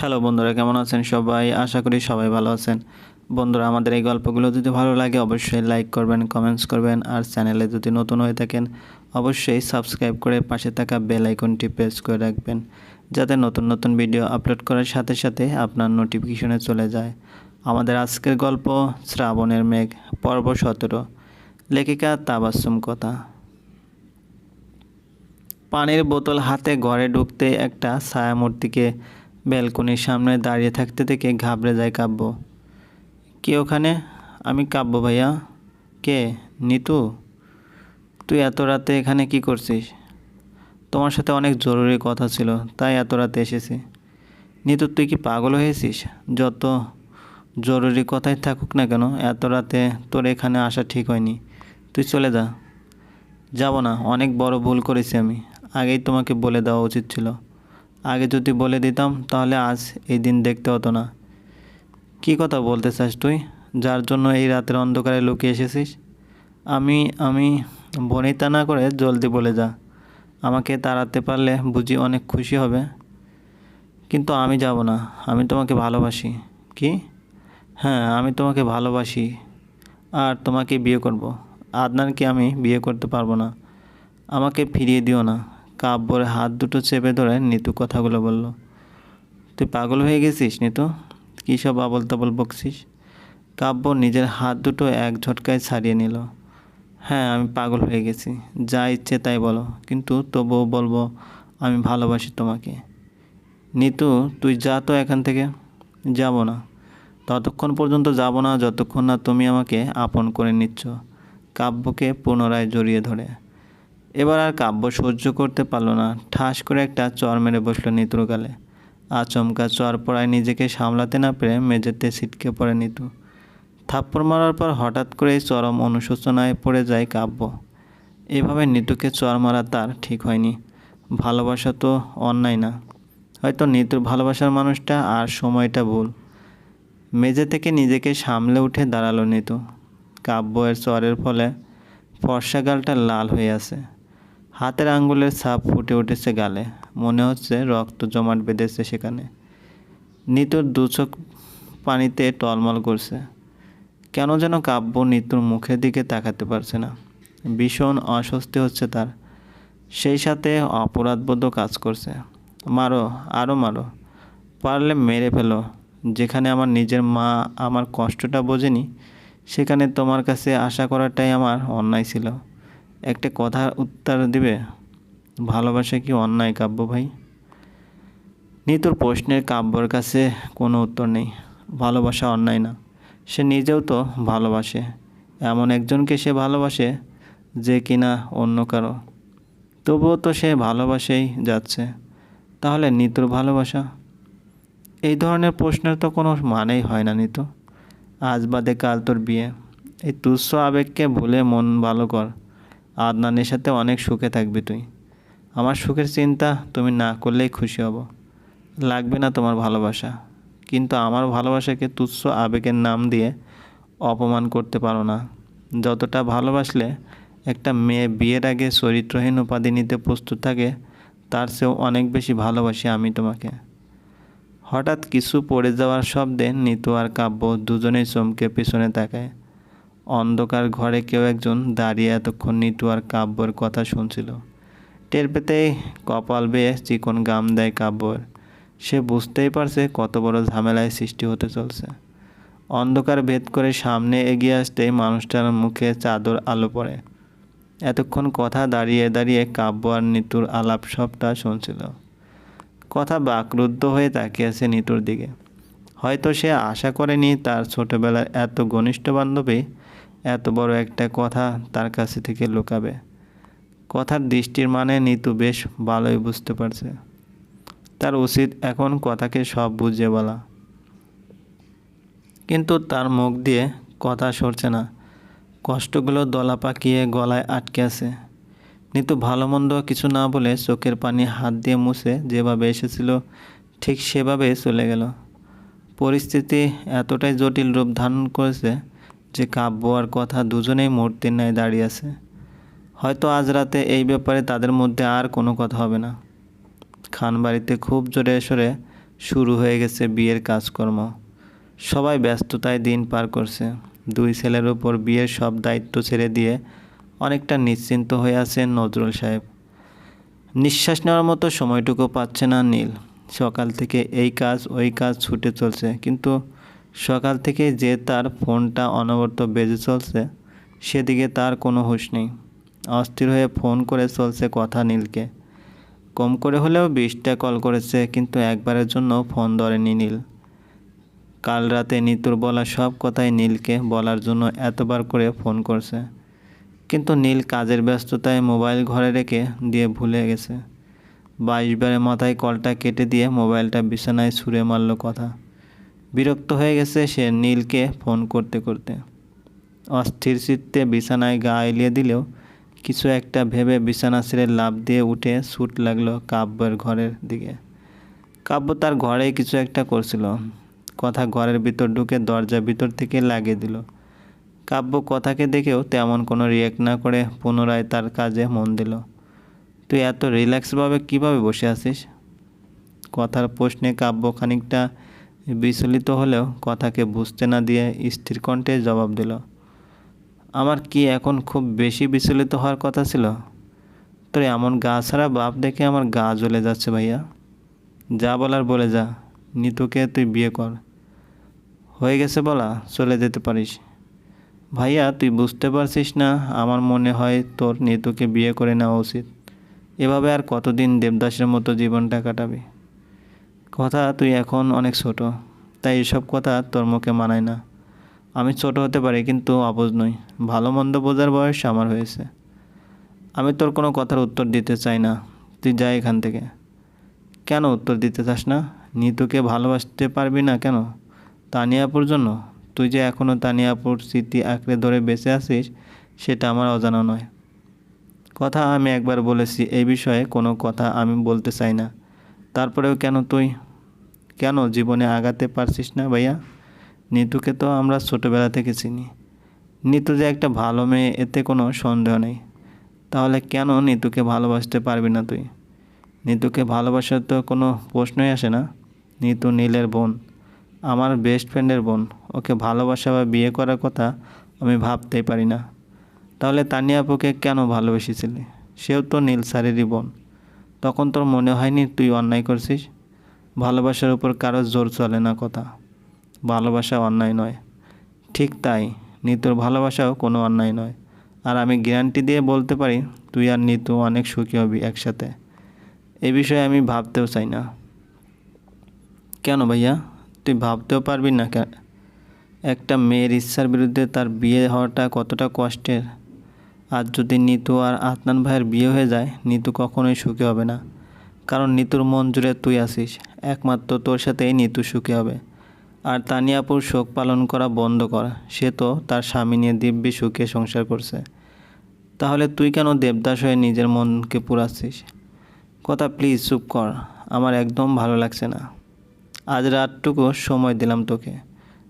Hello বন্ধুরা, কেমন আছেন সবাই? আশা করি সবাই ভালো আছেন। বন্ধুরা, আমাদের এই গল্পগুলো যদি ভালো লাগে, অবশ্যই লাইক করবেন কমেন্টস করবেন, আর চ্যানেলে যদি নতুন হয়ে থাকেন, অবশ্যই সাবস্ক্রাইব করে পাশে থাকা বেল আইকনটি প্রেস করে রাখবেন, যাতে নতুন নতুন ভিডিও আপলোড করার সাথে সাথে আপনার নোটিফিকেশনে চলে যায়। আমাদের আজকের গল্প, শ্রাবণের মেঘ, পর্ব সতেরো। লেখিকা তাবাসুম কথা। পানির বোতল হাতে ঘরে ঢুকতে একটা ছায়ামূর্তিকে ব্যালকনির সামনে দাঁড়িয়ে থাকতে দেখে ঘাবড়ে যায় কাব্য। কে ওখানে? আমি কাব্য ভাইয়া। কে? নিতু? তুই এত রাতে এখানে কি করছিস? তোমার সাথে অনেক জরুরি কথা ছিল, তাই এত রাতে এসেছি। নিতু, তুই কি পাগল হয়েছিস? যত জরুরি কথাই থাকুক না কেন, এত রাতে তোর এখানে আসা ঠিক হয়নি। তুই চলে যা। যাব না, অনেক বড় ভুল করেছি আমি। আগেই তোমাকে বলে দেওয়া উচিত ছিল। আগে যদি বলে দিতাম, তাহলে আজ এই দিন দেখতে হতো না। কী কথা বলতে চাস তুই? যার জন্য এই রাতের অন্ধকারে লুকিয়ে এসেছিস? আমি আমি বনিতা না করে জলদি বলে যা। আমাকে তাড়াতে পারলে বুঝি অনেক খুশি হবে। কিন্তু আমি যাব না। আমি তোমাকে ভালোবাসি। কি? হ্যাঁ আমি তোমাকে ভালোবাসি। আর তোমাকে বিয়ে করব। আদনানকে আমি বিয়ে করতে পারব না। আমাকে ফিরিয়ে দিও না। কাব্যর হাত দুটো চেপে ধরে নিতু কথাগুলো বলল, তুই পাগল হয়ে গেছিস নিতু? কী সব আবল তাবল বকছিস? কাব্য নিজের হাত দুটো এক ঝটকায় ছাড়িয়ে নিল হ্যাঁ আমি পাগল হয়ে গেছি, যা ইচ্ছে তাই বলো, কিন্তু তবুও বলব আমি ভালোবাসি তোমাকে। নিতু, তুই যা তো এখান থেকে, যাব না। ততক্ষণ পর্যন্ত যাব না, যতক্ষণ না তুমি আমাকে আপন করে নিচ্ছ। কাব্যকে পুনরায় জড়িয়ে ধরে। এবার আর কাব্য সহ্য করতে পারল না। ঠাস করে একটা চর মেরে বসল নিতুর গালে। আচমকা চর পড়ায় নিজেকে সামলাতে না পেরে মেঝেতে ছিটকে পড়ে নিতু। থাপ্পড় মারার পর হঠাৎ করেই চরম অনুশোচনায় পড়ে যায় কাব্য। এভাবে নিতুকে চর মারা তার ঠিক হয়নি। ভালোবাসা তো অন্যায় না। হয়তো নিতুর ভালোবাসার মানুষটা আর সময়টা ভুল। মেঝে থেকে নিজেকে সামলে উঠে দাঁড়াল নিতু। কাব্য এর চরের ফলে ফর্সা গালটা লাল হয়ে আছে। হাতের আঙ্গুলের ছাপ ফুটে উঠেছে গালে। মনে হচ্ছে রক্ত জমাট বেঁধেছে সেখানে। নিতুর দু চোখ পানিতে টলমল করছে। কেন যেন কাব্য নিতুর মুখের দিকে তাকাতে পারছে না। ভীষণ অস্বস্তি হচ্ছে তার। সেই সাথে অপরাধবোধও কাজ করছে। মারো আরও মারো। পারলে মেরে ফেলো। যেখানে আমার নিজের মা আমার কষ্টটা বোঝেনি, সেখানে তোমার কাছে আশা করাটাই আমার অন্যায় ছিল। একটা কথার উত্তর দিবে? ভালোবাসা কি অন্যায় কাব্য ভাই? নিতুর প্রশ্নের কাব্যর কাছে কোনো উত্তর নেই। ভালোবাসা অন্যায় না। সে নিজেও তো ভালোবাসে। এমন একজনকে সে ভালোবাসে যে কিনা অন্য কারও। তবুও তো সে ভালোবাসেই যাচ্ছে। তাহলে নিতুর ভালোবাসা? এই ধরনের প্রশ্নের তো কোনো মানেই হয় না নিতু। আজ বাদে কাল তোর বিয়ে। এই তুচ্ছ আবেগকে ভুলে মন ভালো কর। আদনানের সাথে অনেক সুখে থাকবি তুই। আমার সুখের চিন্তা তুমি না করলেই খুশি হব। লাগবে না তোমার ভালোবাসা। কিন্তু আমার ভালোবাসাকে তুচ্ছ আবেগের নাম দিয়ে অপমান করতে পারো না। যতটা ভালোবাসলে একটা মেয়ে বিয়ের আগে চরিত্রহীন উপাধি নিতে প্রস্তুত থাকে, তার চেয়েও অনেক বেশি ভালোবাসি আমি তোমাকে। হঠাৎ কিছু পড়ে যাওয়ার শব্দে নিতু আর কাব্য দুজনেই চমকে পেছনে তাকায়। অন্ধকার ঘরে কেউ একজন দাঁড়িয়ে এতক্ষণ নিতু আর কাব্যর কথা শুনছিল। টের পেতেই কপাল বেয়ে চিকন গাম দেয় কাব্যর। সে বুঝতেই পারছে কত বড় ঝামেলায় সৃষ্টি হতে চলছে। অন্ধকার ভেদ করে সামনে এগিয়ে আসতেই মানুষটার মুখে চাদর আলো পড়ে। এতক্ষণ কথা দাঁড়িয়ে দাঁড়িয়ে কাব্য আর নিতুর আলাপ সবটা শুনছিল। কথা বাকরুদ্ধ হয়ে তাকিয়েছে নিতুর দিকে। হয়তো সে আশা করেনি তার ছোটবেলার এত ঘনিষ্ঠ বান্ধবী এত বড় একটা কথা তার কাছে থেকে লুকাবে। কথার দৃষ্টির মানে নিতু বেশ ভালোই বুঝতে পারছে। তার উচিত এখন কথাকে সব বুঝিয়ে বলা। কিন্তু তার মুখ দিয়ে কথা সরছে না। কষ্টগুলো দলা পাকিয়ে গলায় আটকে আছে। নিতু ভালো মন্দ কিছু না বলে চোখের পানি হাত দিয়ে মুছে যেভাবে এসেছিল, ঠিক সেভাবে চলে গেল। পরিস্থিতি এতটাই জটিল রূপ ধারণ করেছে যে কাব্য আর কথা দুজনেই মূর্তির ন্যায় দাঁড়িয়ে আছে। হয়তো আজ রাতে এই ব্যাপারে তাদের মধ্যে আর কোনো কথা হবে না। খান বাড়িতে খুব জোরে সরে শুরু হয়ে গেছে বিয়ের কাজকর্ম। সবাই ব্যস্ততায় দিন পার করছে। দুই ছেলের উপর বিয়ের সব দায়িত্ব ছেড়ে দিয়ে অনেকটা নিশ্চিন্ত হয়ে আছেন নজরুল সাহেব। নিঃশ্বাস নেওয়ার মতো সময়টুকু পাচ্ছে না নীল। সকাল থেকে এই কাজ, ওই কাজ ছুটে চলছে। কিন্তু সকাল থেকে যে তার ফোনটা অনবরত বেজে চলছে, সেদিকে তার কোনো হুঁশ নেই। অস্থির হয়ে ফোন করে চলছে কথা নীলকে। কম করে হলেও বিশটা কল করেছে, কিন্তু একবারের জন্য ফোন ধরেনি নীল। কাল রাতে নিতুর বলা সব কথাই নীলকে বলার জন্য এতবার করে ফোন করছে। কিন্তু নীল কাজের ব্যস্ততায় মোবাইল ঘরে রেখে দিয়ে ভুলে গেছে। বাইশবারের মাথায় কলটা কেটে দিয়ে মোবাইলটা বিছানায় ছুঁড়ে মারল কথা। বিরক্ত হয়ে গেছে সে নীলকে ফোন করতে করতে। অস্থির চিত্তে বিছানায় গা এলিয়ে দিলেও কিছু একটা ভেবে বিছানা ছেড়ে লাভ দিয়ে উঠে ছুট লাগল কাব্যের ঘরের দিকে। কাব্য তার ঘরে কিছু একটা করছিল। কথা ঘরের ভিতর ঢুকে দরজা ভিতর থেকে লাগিয়ে দিল। কাব্য কথাকে দেখেও তেমন কোনো রিয়েক্ট না করে পুনরায় তার কাজে মন দিল। তুই এত রিল্যাক্সভাবে কীভাবে বসে আছিস? কথার প্রশ্নে কাব্য খানিকটা বিচলিত হলেও কথাকে বুঝতে না দিয়ে স্থির কণ্ঠে জবাব দিল, আমার কি এখন খুব বেশি বিচলিত হওয়ার কথা ছিল? তোর এমন গা ছাড়া বাপ দেখে আমার গা জ্বলে যাচ্ছে ভাইয়া। যা বলার বলে যা, নিতুকে তুই বিয়ে কর। হয়ে গেছে বলা, চলে যেতে পারিস। ভাইয়া, তুই বুঝতে পারছিস না, আমার মনে হয় তোর নিতুকে বিয়ে করে নেওয়া উচিত। এভাবে আর কতদিন দেবদাসের মতো জীবনটা কাটাবি? কথা তুই এখন অনেক ছোট, তাই এসব কথা তোর মুখে মানায় না। আমি ছোট হতে পারি কিন্তু অবুঝ নই, ভালো মন্দ বোঝার বয়স আমার হয়েছে। আমি তোর কোনো কথার উত্তর দিতে চাই না, তুই যা এখান থেকে। কেন উত্তর দিতে চাস না? নিতুকে ভালোবাসতে পারবি না কেন? তানিয়াপুর জন্য? তুই যে এখনও তানিয়াপুর স্মৃতি আঁকড়ে ধরে বেঁচে আছিস, সেটা আমার অজানা নয়। কথা আমি একবার বলেছি, এই বিষয়ে কোনো কথা আমি বলতে চাই না। তারপরেও কেন তুই কেন জীবনে আগাতে পারছিস না ভাইয়া? নিতুকে তো আমরা ছোটোবেলা থেকে চিনি। নিতু যে একটা ভালো মেয়ে, এতে কোনো সন্দেহ নেই। তাহলে কেন নিতুকে ভালোবাসতে পারবি না তুই? নিতুকে ভালোবাসার তো কোনো প্রশ্নই আসে না। নিতু নীলের বোন, আমার বেস্ট ফ্রেন্ডের বোন। ওকে ভালোবাসা বা বিয়ে করার কথা আমি ভাবতেই পারি না। তাহলে তানিয়া আপুকে কেন ভালোবেসেছিলি? সেও তো নীল স্যারেরই বোন। তখন তোর মনে হয়নি তুই অন্যায় করছিস? ভালোবাসার উপর কারও জোর চলে না কথা। ভালোবাসা অন্যায় নয়। ঠিক তাই, নিতুর ভালোবাসাও কোনো অন্যায় নয়। আর আমি গ্যারান্টি দিয়ে বলতে পারি, তুই আর নিতু অনেক সুখী হবি একসাথে। এ বিষয়ে আমি ভাবতেও চাই না। কেন ভাইয়া? তুই ভাবতেও পারবি না কেন? একটা মেয়ের ইচ্ছার বিরুদ্ধে তার বিয়ে হওয়াটা কতটা কষ্টের। আর যদি নিতু আর আতনান ভাইয়ের বিয়ে হয়ে যায়, নিতু কখনোই সুখী হবে না। কারণ নিতুর মন জুড়ে তুই আসিস একমাত্র তোর সাথেই নিতু সুখী হবে। আর তানিয়াপুর শোক পালন করা বন্ধ কর। সে তো তার স্বামী নিয়ে দিব্যি সুখে সংসার করছে। তাহলে তুই কেন দেবদাস হয়ে নিজের মনকে পুরাচ্ছিস? কথা প্লিজ চুপ কর। আমার একদম ভালো লাগছে না। আজ রাতটুকু সময় দিলাম তোকে।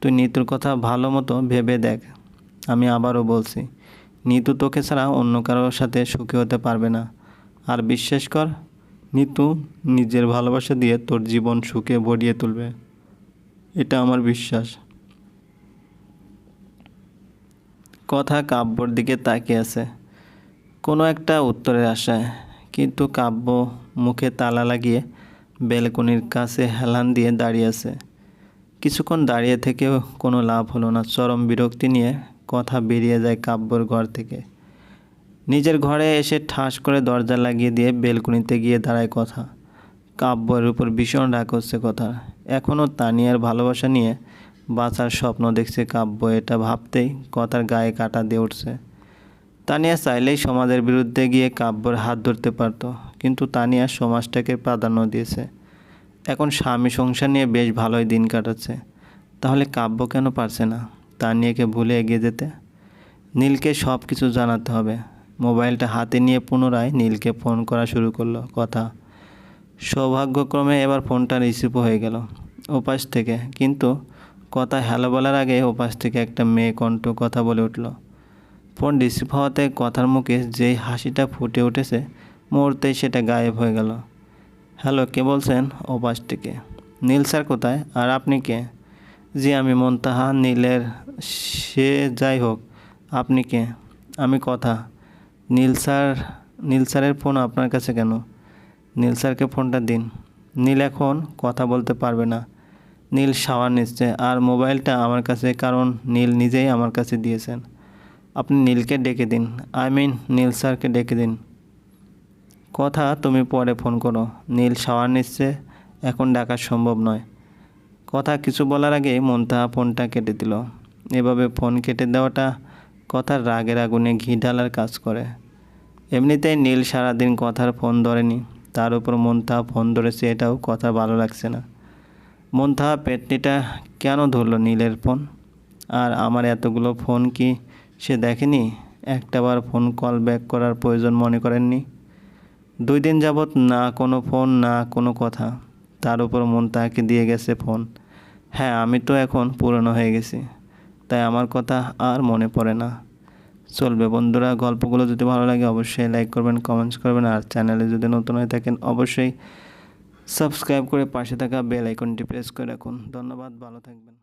তুই নিতুর কথা ভালো মতো ভেবে দেখ। আমি আবারও বলছি, নিতু তোকে ছাড়া অন্য কারোর সাথে সুখী হতে পারবে না। আর বিশ্বাস কর নিতু নিজের ভালোবাসা দিয়ে তোর জীবন সুখে ভরিয়ে তুলবে। এটা আমার বিশ্বাস। কথা কাব্যর দিকে তাকিয়ে আছে। কোনো একটা উত্তরের আশায়। কিন্তু কাব্য মুখে তালা লাগিয়ে বেলকনির কাছে হেলান দিয়ে দাঁড়িয়ে আছে। কিছুক্ষণ দাঁড়িয়ে থেকেও কোনো লাভ হলো না। চরম বিরক্তি নিয়ে কথা বেরিয়ে যায় কাব্যর ঘর থেকে। নিজের ঘরে এসে ঠাস করে দরজা লাগিয়ে দিয়ে বেলকুনিতে গিয়ে দাঁড়ায় কথা। কাব্যের উপর ভীষণ রাগ হচ্ছে কথা এখনও তানিয়ার ভালোবাসা নিয়ে বাঁচার স্বপ্ন দেখছে কাব্য, এটা ভাবতেই কথার গায়ে কাটা দিয়ে উঠছে। তানিয়া চাইলেই সমাজের বিরুদ্ধে গিয়ে কাব্যর হাত ধরতে পারতো, কিন্তু তানিয়া সমাজটাকে প্রাধান্য দিয়েছে। এখন স্বামী সংসার নিয়ে বেশ ভালোই দিন কাটাচ্ছে। তাহলে কাব্য কেন পারছে না তানিয়াকে ভুলে এগিয়ে যেতে? নীলকে সব কিছু জানাতে হবে। মোবাইলটা হাতে নিয়ে পুনরায় নীলকে ফোন করা শুরু করল। কথা, সৌভাগ্যক্রমে এবার ফোনটা রিসিভ হয়ে গেল ওপাশ থেকে। কিন্তু কথা হ্যালো বলার আগে ওপাশ থেকে একটা মেয়ে কণ্ঠ কথা বলে উঠল। ফোন রিসিভ হওয়াতে কথার মুখে যেই হাসিটা ফুটে উঠেছে, মুহূর্তেই সেটা গায়েব হয়ে গেল। হ্যালো, কে বলছেন? ওপাশ থেকে। নীল স্যার কোথায়? আর আপনি কে? জি, আমি মন্তাহা নীলের সে, যাই হোক, আপনি কে? আমি কথা নীল স্যার, নীল স্যারের ফোন আপনার কাছে কেন? নীল স্যারকে ফোনটা দিন। নীল এখন কথা বলতে পারবে না। নীল শাওয়ার নিচ্ছে আর মোবাইলটা আমার কাছে, কারণ নীল নিজেই আমার কাছে দিয়েছেন। আপনি নীলকে ডেকে দিন। আই মিন নীল স্যারকে ডেকে দিন। কথা তুমি পরে ফোন করো। নীল শাওয়ার নিচ্ছে এখন ডাকা সম্ভব নয়। কথা কিছু বলার আগে মন্তাহা ফোনটা কেটে দিল। এভাবে ফোন কেটে দেওয়াটা কথার রাগের আগুনে ঘি ঢালার কাজ করে। এমনিতেই নীল সারাদিন কথার ফোন ধরেনি। তার উপর মন্তাহা ফোন ধরেছে, এটাও কথা ভালো লাগছে না। মন্তাহা পেটনিটা কেন ধরলো নীলের ফোন? আর আমার এতগুলো ফোন কি সে দেখেনি? একটাবার ফোন কল ব্যাক করার প্রয়োজন মনে করেননি? দুই দিন যাবৎ না কোনো ফোন, না কোনো কথা। তার উপর মন তাকে দিয়ে গেছে ফোন। হ্যাঁ আমি তো এখন পুরনো হয়ে গেছি। তাই আমার কথা আর মনে পড়ে না। চলবে বন্ধুরা, গল্পগুলো যদি ভালো লাগে অবশ্যই লাইক করবেন কমেন্টস করবেন, আর চ্যানেলে যদি নতুন হয়ে থাকেন অবশ্যই সাবস্ক্রাইব করে পাশে থাকা বেল আইকনটি প্রেস করে রাখুন। ধন্যবাদ, ভালো থাকবেন।